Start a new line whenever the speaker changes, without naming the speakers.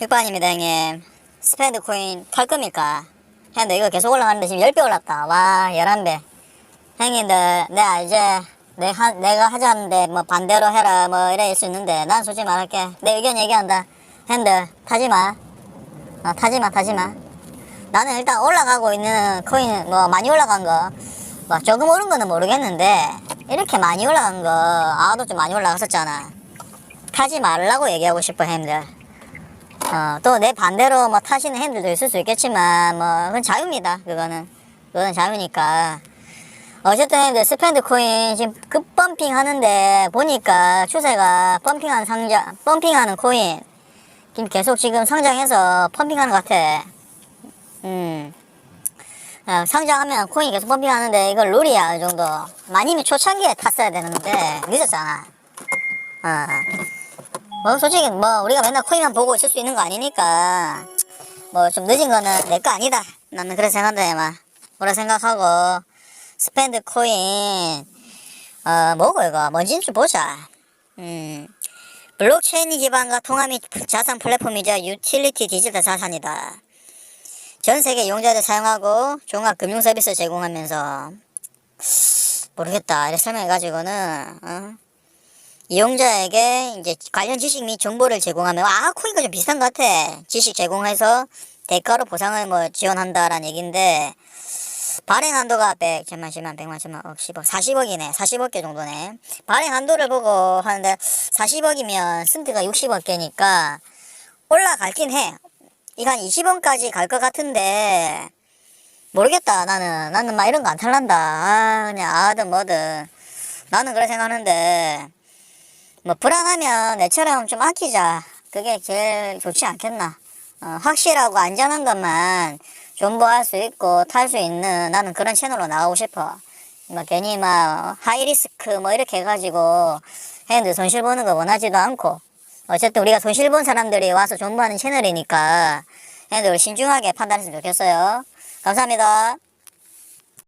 육반입니다 형님. 스페드 코인 탈 겁니까? 형님들 이거 계속 올라가는데 지금 10배 올랐다. 와 11배. 형님들 내가 이제 내가, 내가 하자는데 뭐 반대로 해라 뭐 이럴 수 있는데 난 솔직히 말할게. 내 의견 얘기한다. 형님들 타지마. 어, 타지마 타지마. 나는 일단 올라가고 있는 코인 뭐 많이 올라간 거 뭐 조금 오른 거는 모르겠는데 이렇게 많이 올라간 거 아도 좀 많이 올라갔었잖아. 타지 말라고 얘기하고 싶어 형님들 어, 또 내 반대로 뭐 타시는 핸들도 있을 수 있겠지만 뭐 그건 자유입니다. 그거는 그거는 자유니까. 어쨌든 핸들 스펜드 코인 지금 급펌핑 하는데 보니까 추세가 펌핑하는 상장 펌핑하는 코인 지금 계속 지금 상장해서 펌핑하는 것 같아. 음. 어, 상장하면 코인이 계속 펌핑하는데 이거 룰이야 이 정도. 많이면 초창기에 탔어야 되는데 늦었잖아. 어. 뭐 솔직히 뭐 우리가 맨날 코인만 보고 있을 수 있는 거 아니니까 뭐 좀 늦은 거는 내 거 아니다. 나는 그렇게 생각한다 막 뭐라 생각하고 스펜드 코인 어 뭐고 이거? 뭔지 좀 보자. 음 블록체인 기반과 및 자산 플랫폼이자 유틸리티 디지털 자산이다. 전 세계 이용자들 사용하고 종합 금융 서비스 제공하면서 모르겠다. 이렇게 설명해가지고는 어? 이용자에게 이제 관련 지식 및 정보를 제공하면 아 코인과 좀 비슷한 것 같아. 지식 제공해서 대가로 보상을 뭐 지원한다라는 얘기인데 발행 한도가 100, 천만, 10만, 100만, 천만, 억, 10억, 40억이네. 40억 개 정도네. 발행 한도를 보고 하는데 40억이면 쓴트가 60억 개니까 올라갈긴 해. 이거 한 20원까지 갈 것 같은데 모르겠다. 나는 나는 막 이런 거 안 탈란다. 아 그냥 아든 뭐든. 나는 그래 생각하는데 뭐 불안하면 내처럼 좀 아끼자. 그게 제일 좋지 않겠나. 어, 확실하고 안전한 것만 존버할 수 있고 탈 수 있는 나는 그런 채널로 나가고 싶어. 뭐 괜히 막 하이리스크 뭐 이렇게 해가지고 핸드 손실 보는 거 원하지도 않고 어쨌든 우리가 손실 본 사람들이 와서 존버하는 채널이니까 핸드 신중하게 판단했으면 좋겠어요. 감사합니다.